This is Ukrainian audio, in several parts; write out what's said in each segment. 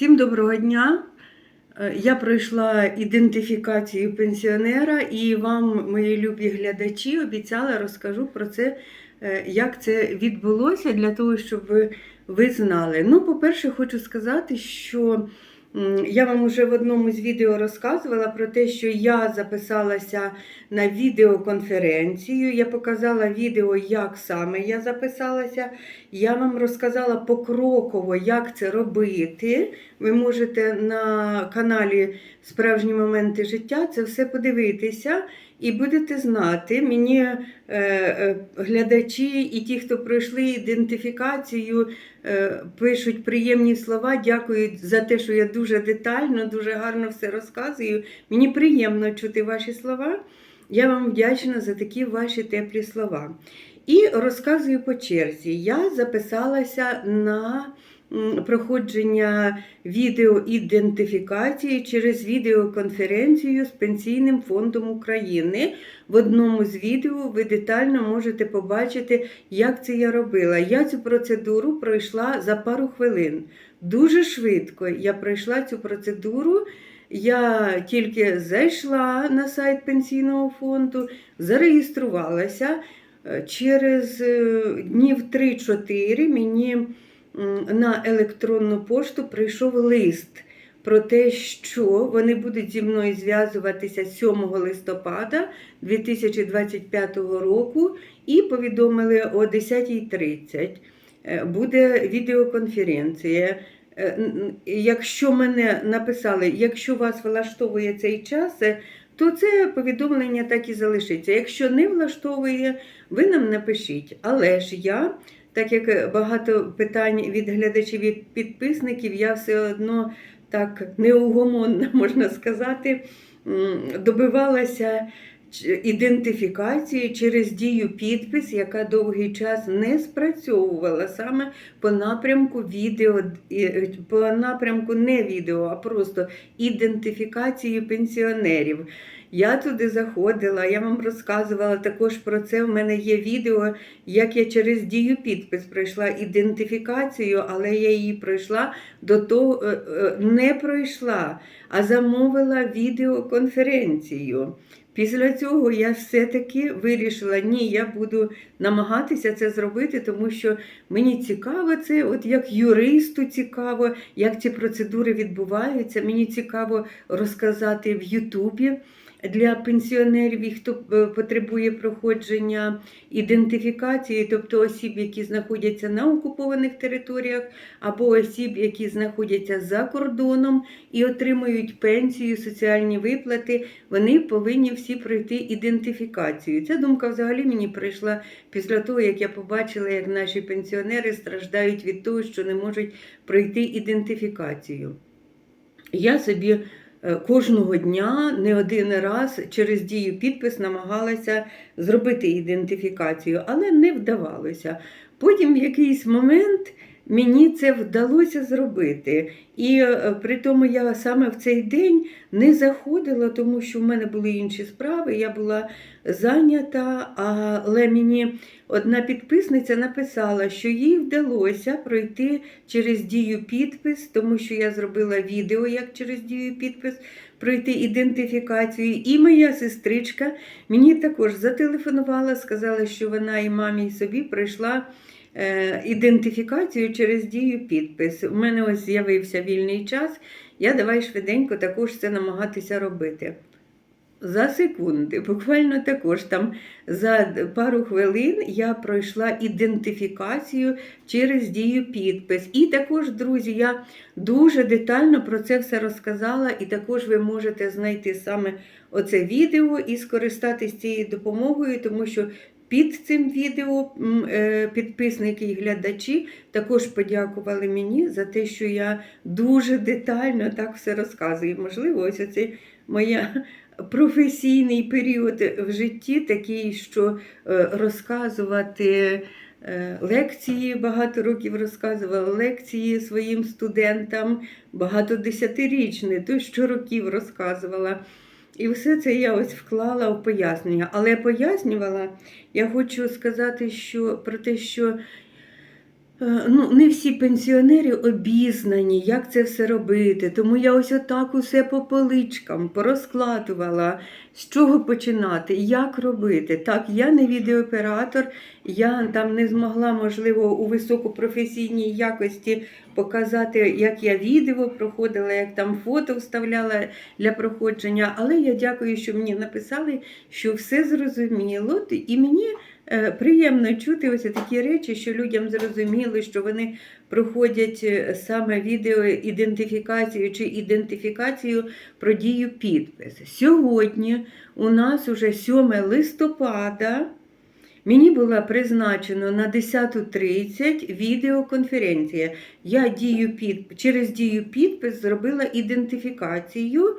Всім доброго дня. Е, Я пройшла ідентифікацію пенсіонера і вам, мої любі глядачі, обіцяла розкажу про це, е, як це відбулося, для того, щоб ви, знали. Ну, по-перше, хочу сказати, що я вам уже в одному з відео розказувала про те, що я записалася на відеоконференцію. Я показала відео, як саме я записалася. Я вам розказала покроково, як це робити. Ви можете на каналі Справжні моменти життя це все подивитися і будете знати. Мені е, е, глядачі і ті, хто пройшли ідентифікацію, е, пишуть приємні слова, дякують за те, що я дуже детально, дуже гарно все розказую. Мені приємно чути ваші слова. Я вам вдячна за такі ваші теплі слова. І розказую по черзі. Я записалася на проходження відеоідентифікації через відеоконференцію з Пенсійним фондом України. В одному з відео ви детально можете побачити, як це я робила. Я цю процедуру пройшла за пару хвилин. Дуже швидко я пройшла цю процедуру. Я тільки зайшла на сайт пенсійного фонду, зареєструвалася. Е, Через е, днів 3-4 мені на електронну пошту прийшов лист про те, що вони будуть зі мною зв'язуватися 7 листопада 2025 року і повідомили о 10.30 е, буде відеоконференція. Е, Якщо мене написали, якщо вас влаштовує цей час, е, то це повідомлення так і залишиться. Якщо не влаштовує, ви нам напишіть. Але ж я, так як багато питань від глядачів і підписників, я все одно так неугомонно можна сказати, добивалася ідентифікації через дію підпис, яка довгий час не спрацьовувала саме по напрямку відео, е, по напрямку не відео, а просто ідентифікації пенсіонерів. Я туди заходила, я вам розказувала також про це. У мене є відео, як я через дію підпис пройшла ідентифікацію, але я її пройшла до того, е, е, не пройшла, а замовила відеоконференцію. Після цього я все-таки вирішила, ні, я буду намагатися це зробити, тому що мені цікаво це, от як юристу цікаво, як ці процедури відбуваються. Мені цікаво розказати в Ютубі для пенсіонерів, і хто е, потребує проходження ідентифікації, тобто осіб, які знаходяться на окупованих територіях, або осіб, які знаходяться за кордоном і отримують пенсію, соціальні виплати, вони повинні всі пройти ідентифікацію. Ця думка взагалі мені прийшла після того, як я побачила, як наші пенсіонери страждають від того, що не можуть пройти ідентифікацію. Я собі кожного дня не один раз через дію підпис намагалася зробити ідентифікацію, але не вдавалося. Потім в якийсь момент мені це вдалося зробити. І е, при тому я саме в цей день не заходила, тому що в мене були інші справи, я була зайнята, але мені одна підписниця написала, що їй вдалося пройти через дію підпис, тому що я зробила відео, як через дію підпис пройти ідентифікацію. І моя сестричка мені також зателефонувала, сказала, що вона і мамі, і собі пройшла. Е, Ідентифікацію через дію підпис. У мене ось з'явився вільний час. Я давай швиденько також це намагатися робити. За секунди, буквально також там за пару хвилин я пройшла ідентифікацію через дію підпис. І також, друзі, я дуже детально про це все розказала, і також ви можете знайти саме оце відео і скористатись цією допомогою, тому що під цим відео е, підписники і глядачі також подякували мені за те, що я дуже детально так все розказую. Можливо, ось оце моя професійний період в житті такий, що е, розказувати е, лекції, багато років розказувала лекції своїм студентам, багато десятирічні, то що років розказувала. І все це я ось вклала у пояснення. Але пояснювала, я хочу сказати, що про те, що Е, Ну, не всі пенсіонери обізнані, як це все робити. Тому я ось отак усе по поличкам порозкладувала, з чого починати, як робити. Так, я не відеооператор, я там не змогла, можливо, у високопрофесійній якості показати, як я відео проходила, як там фото вставляла для проходження. Але я дякую, що мені написали, що все зрозуміло, і мені. Е, Приємно чути ось такі речі, що людям зрозуміло, що вони проходять е, саме відеоідентифікацію чи ідентифікацію про дію підпис. Сьогодні у нас уже 7 листопада. Мені була призначено на 10.30 відеоконференція. Я дію під... через дію підпис зробила ідентифікацію.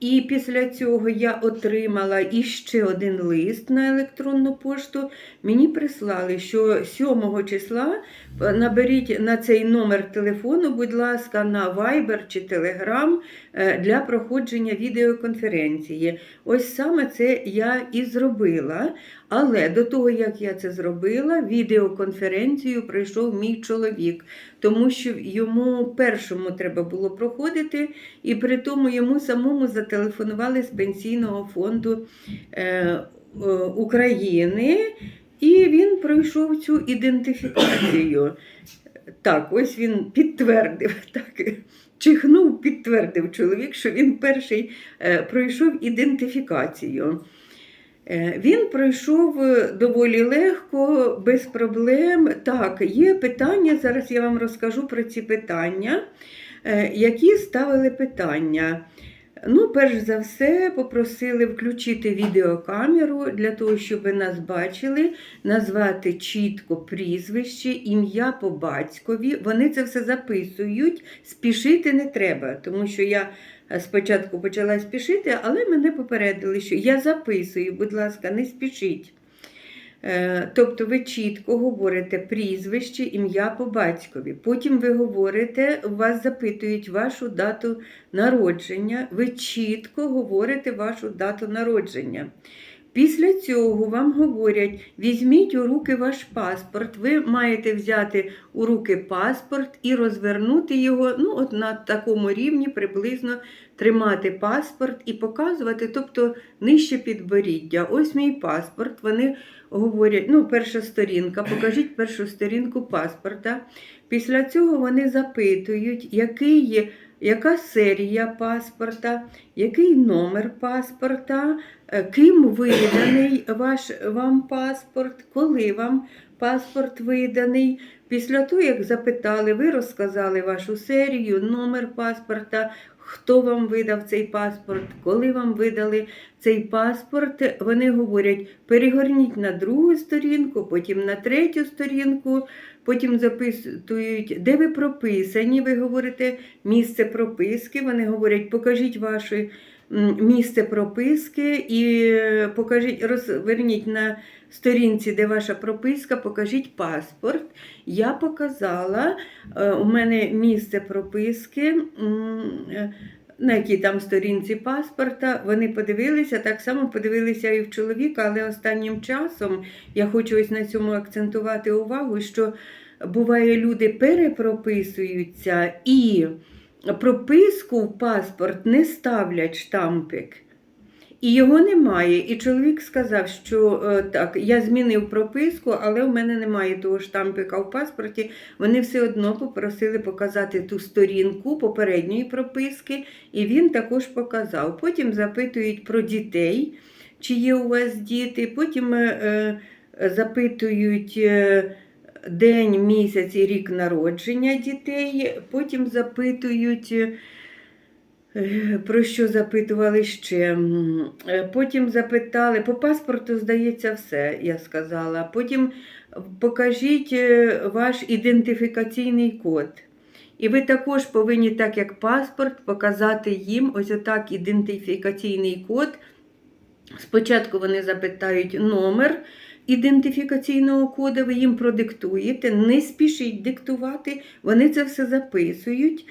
І після цього я отримала іще один лист на електронну пошту. Мені прислали, що 7 числа е, наберіть на цей номер телефону, будь ласка, на Viber чи Telegram е, для проходження відеоконференції. Ось саме це я і зробила. Але до того, як я це зробила, відеоконференцію пройшов мій чоловік, тому що йому першому треба було проходити, і при тому йому самому зателефонували з Пенсійного фонду е, е, України, і він пройшов цю ідентифікацію. Так, ось він підтвердив, так, чихнув, підтвердив чоловік, що він перший е, пройшов ідентифікацію. Е, Він пройшов е, доволі легко, без проблем. Так, є питання, зараз я вам розкажу про ці питання, е, які ставили питання. Ну, перш за все, попросили включити відеокамеру для того, щоб ви нас бачили, назвати чітко прізвище, ім'я по батькові. Вони це все записують, спішити не треба, тому що я е, спочатку почала спішити, але мене попередили, що я записую, будь ласка, не спішіть. Е, Тобто ви чітко говорите прізвище, ім'я по батькові. Потім ви говорите, вас запитують вашу дату народження, ви чітко говорите вашу дату народження. Після цього вам говорять: візьміть у руки ваш паспорт. Ви маєте взяти у руки паспорт і розвернути його ну, от на такому рівні приблизно тримати паспорт і показувати, тобто нижче підборіддя. Ось мій паспорт. Вони говорять, ну, перша сторінка, покажіть першу сторінку паспорта. Після цього вони запитують, який є. Яка серія паспорта, який номер паспорта, е, ким виданий ваш вам паспорт, коли вам паспорт виданий. Після того, як запитали, ви розказали вашу серію, номер паспорта, хто вам видав цей паспорт, коли вам видали цей паспорт, вони говорять, перегорніть на другу сторінку, потім на третю сторінку, потім запитують, де ви прописані, ви говорите місце прописки. Вони говорять, покажіть ваше місце прописки і е, покажіть, розверніть на сторінці, де ваша прописка, покажіть паспорт. Я показала, е, у мене місце прописки. На якій там сторінці паспорта, вони подивилися, так само подивилися і в чоловіка, але останнім часом я хочу ось на цьому акцентувати увагу, що буває, люди перепрописуються і прописку в паспорт не ставлять штампик. І його немає. І чоловік сказав, що е, так, я змінив прописку, але в мене немає того штампика в паспорті. Вони все одно попросили показати ту сторінку попередньої прописки, і він також показав. Потім запитують про дітей, чи є у вас діти. Потім е, е, запитують. Е, День, місяць і рік народження дітей, потім запитують, про що запитували ще. Е, Потім запитали, по паспорту, здається, все, я сказала. Потім покажіть е, ваш ідентифікаційний код. І ви також повинні, так як паспорт, показати їм ось отак ідентифікаційний код. Спочатку вони запитають номер ідентифікаційного коду, ви їм продиктуєте, не спішіть диктувати, вони це все записують.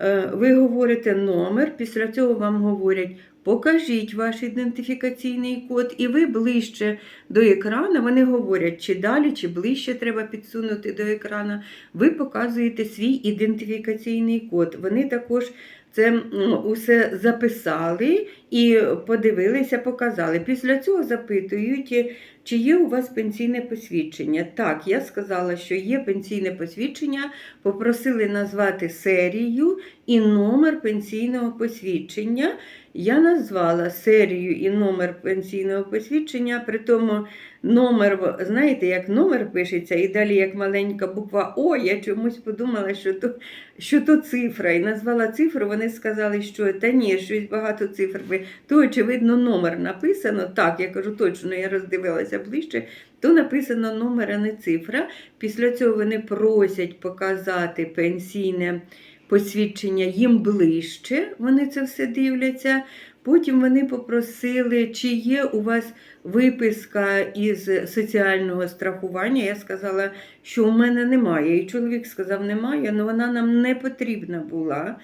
Е, Ви говорите номер, після цього вам говорять покажіть ваш ідентифікаційний код, і ви ближче до екрану, вони говорять, чи далі, чи ближче треба підсунути до екрану. Ви показуєте свій ідентифікаційний код. Вони також це усе записали і подивилися, показали. Після цього запитують, чи є у вас пенсійне посвідчення. Так, я сказала, що є пенсійне посвідчення, попросили назвати серію і номер пенсійного посвідчення. Я назвала серію і номер пенсійного посвідчення, при тому номер, знаєте, як номер пишеться, і далі як маленька буква О, я чомусь подумала, що то, що то цифра. І назвала цифру, вони сказали, що та ні, щось багато цифр. То, очевидно, номер написано. Так, я кажу, точно, я роздивилася ближче, то написано номер, а не цифра. Після цього вони просять показати пенсійне посвідчення їм ближче, вони це все дивляться. Потім вони попросили, чи є у вас виписка із соціального страхування. Я сказала, що у мене немає. І чоловік сказав, немає, але вона нам не потрібна була.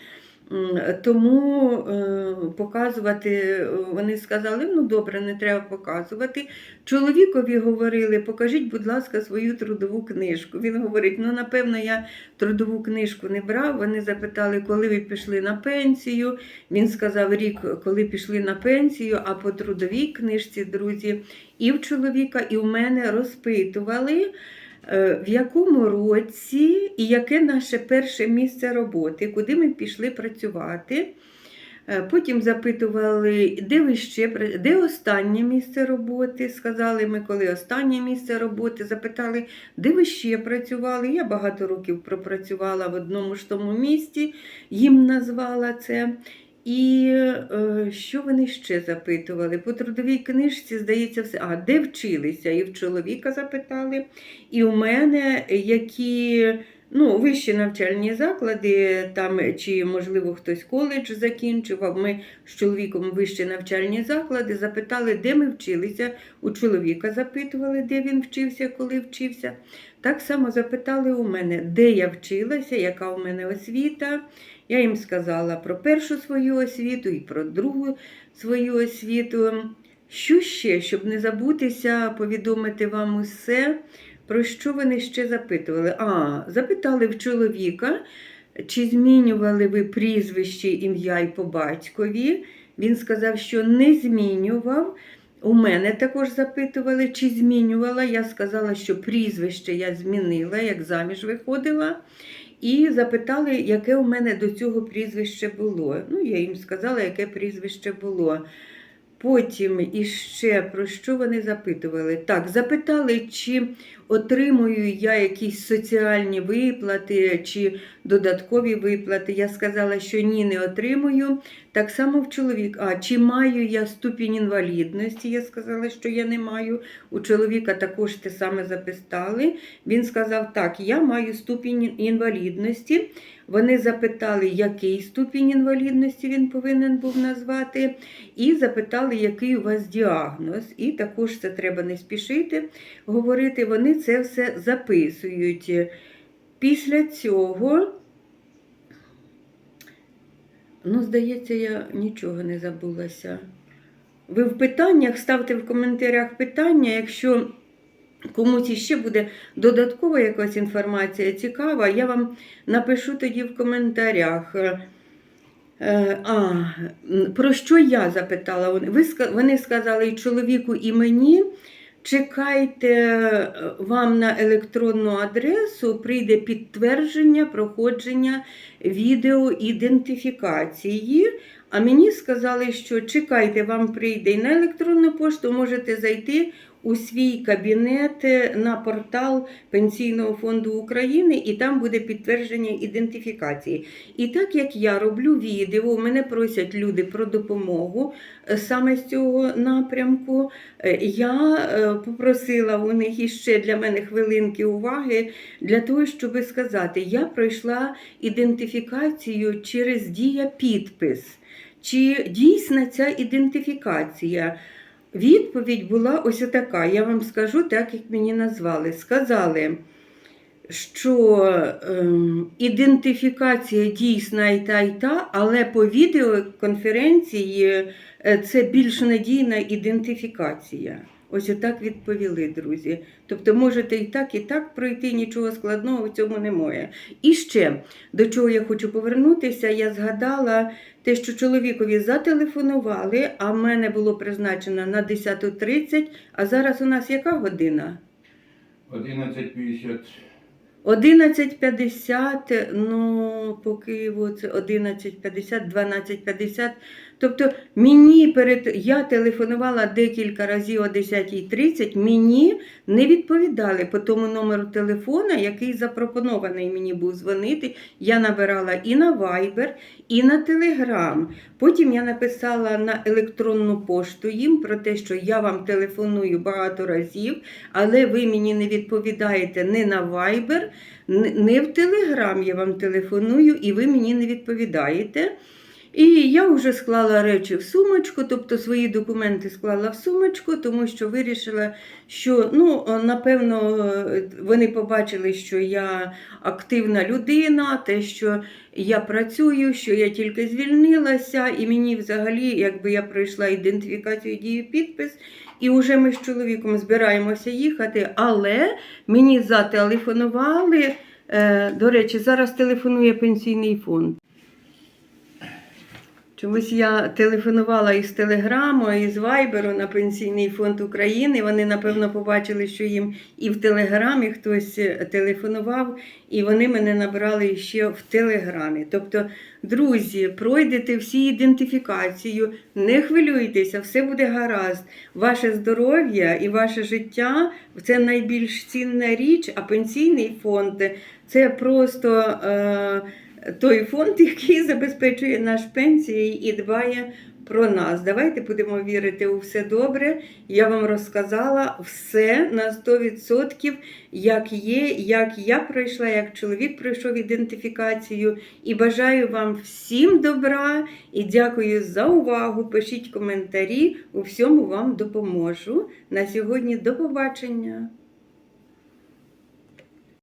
Тому е, показувати, вони сказали, ну добре, не треба показувати. Чоловікові говорили, покажіть, будь ласка, свою трудову книжку. Він говорить, ну напевно, я трудову книжку не брав. Вони запитали, коли ви пішли на пенсію. Він сказав рік, коли пішли на пенсію, а по трудовій книжці, друзі, і в чоловіка, і в мене розпитували. Е, В якому році і яке наше перше місце роботи, куди ми пішли працювати? Е, Потім запитували, де ви ще де останнє місце роботи. Сказали ми, коли останнє місце роботи. Запитали, де ви ще працювали. Я багато років пропрацювала в одному ж тому місті, їм назвала це. І е, що вони ще запитували? По трудовій книжці, здається, все. А де вчилися? І в чоловіка запитали, і у мене які ну, вищі навчальні заклади, там чи, можливо, хтось коледж закінчив, а ми з чоловіком вищі навчальні заклади, запитали, де ми вчилися. У чоловіка запитували, де він вчився, коли вчився. Так само запитали у мене, де я вчилася, яка у мене освіта. Я їм сказала про першу свою освіту і про другу свою освіту. Що ще, щоб не забутися, повідомити вам усе, про що вони ще запитували? А, запитали в чоловіка, чи змінювали ви прізвище, ім'я і по батькові. Він сказав, що не змінював. У мене також запитували, чи змінювала. Я сказала, що прізвище я змінила, як заміж виходила. І запитали, яке у мене до цього прізвище було. Ну, я їм сказала, яке прізвище було. Потім іще про що вони запитували? Так, запитали, чи отримую я якісь соціальні виплати чи додаткові виплати. Я сказала, що ні, не отримую. Так само в чоловік. А чи маю я ступінь інвалідності? Я сказала, що я не маю. У чоловіка також те саме запитали. Він сказав, так, я маю ступінь інвалідності. Вони запитали, який ступінь інвалідності він повинен був назвати, і запитали, який у вас діагноз. І також це треба не спішити говорити. Вони це все записують. Після цього, ну, здається, я нічого не забулася. Ви в питаннях ставте в коментарях питання, якщо комусь іще буде додаткова якась інформація цікава, я вам напишу тоді в коментарях. Е, А, про що я запитала? Ви, вони сказали і чоловіку, і мені. Чекайте, е, вам на електронну адресу прийде підтвердження проходження відеоідентифікації. А мені сказали, що чекайте, вам прийде і на електронну пошту, можете зайти у свій кабінет е, на портал Пенсійного фонду України, і там буде підтвердження ідентифікації. І так як я роблю відео, мене просять люди про допомогу е, саме з цього напрямку. Е, Я попросила у них іще для мене хвилинки уваги для того, щоб сказати, я пройшла ідентифікацію через дія підпис. Чи дійсна ця ідентифікація? Відповідь була ось така. Я вам скажу так, як мені назвали. Сказали, що ем, ідентифікація дійсна і та, і та, але по відеоконференції е, це більш надійна ідентифікація. Ось отак відповіли, друзі. Тобто можете і так, і так пройти, нічого складного в цьому немає. І ще до чого я хочу повернутися, я згадала те, що чоловікові зателефонували, а в мене було призначено на 10.30, а зараз у нас яка година? 11.50. 11.50, ну, по Києву це 11.50, 12.50. Тобто мені перед я телефонувала декілька разів о 10.30, мені не відповідали по тому номеру телефона, який запропонований мені був дзвонити. Я набирала і на Viber, і на Telegram. Потім я написала на електронну пошту їм про те, що я вам телефоную багато разів, але ви мені не відповідаєте не на Viber, не в Telegram я вам телефоную, і ви мені не відповідаєте. І я вже склала речі в сумочку, тобто свої документи склала в сумочку, тому що вирішила, що ну, е, напевно е, вони побачили, що я активна людина, те, що я працюю, що я тільки звільнилася, і мені взагалі, якби я пройшла ідентифікацію дію підпис, і вже ми з чоловіком збираємося їхати, але мені зателефонували. Е, До речі, зараз телефонує пенсійний фонд. Чомусь я телефонувала із Телеграму, і з Вайберу на Пенсійний фонд України. Вони, напевно, побачили, що їм і в Телеграмі хтось е, телефонував, і вони мене набрали ще в Телеграмі. Тобто, друзі, пройдете всі ідентифікацію, не хвилюйтеся, все буде гаразд. Ваше здоров'я і ваше життя це найбільш цінна річ, а пенсійний фонд це просто. Е- той фонд, який забезпечує наш пенсії і дбає про нас. Давайте будемо вірити у все добре. Я вам розказала все на 100%, як є, як я пройшла, як чоловік пройшов ідентифікацію. І бажаю вам всім добра і дякую за увагу. Пишіть коментарі, у всьому вам допоможу. На сьогодні до побачення!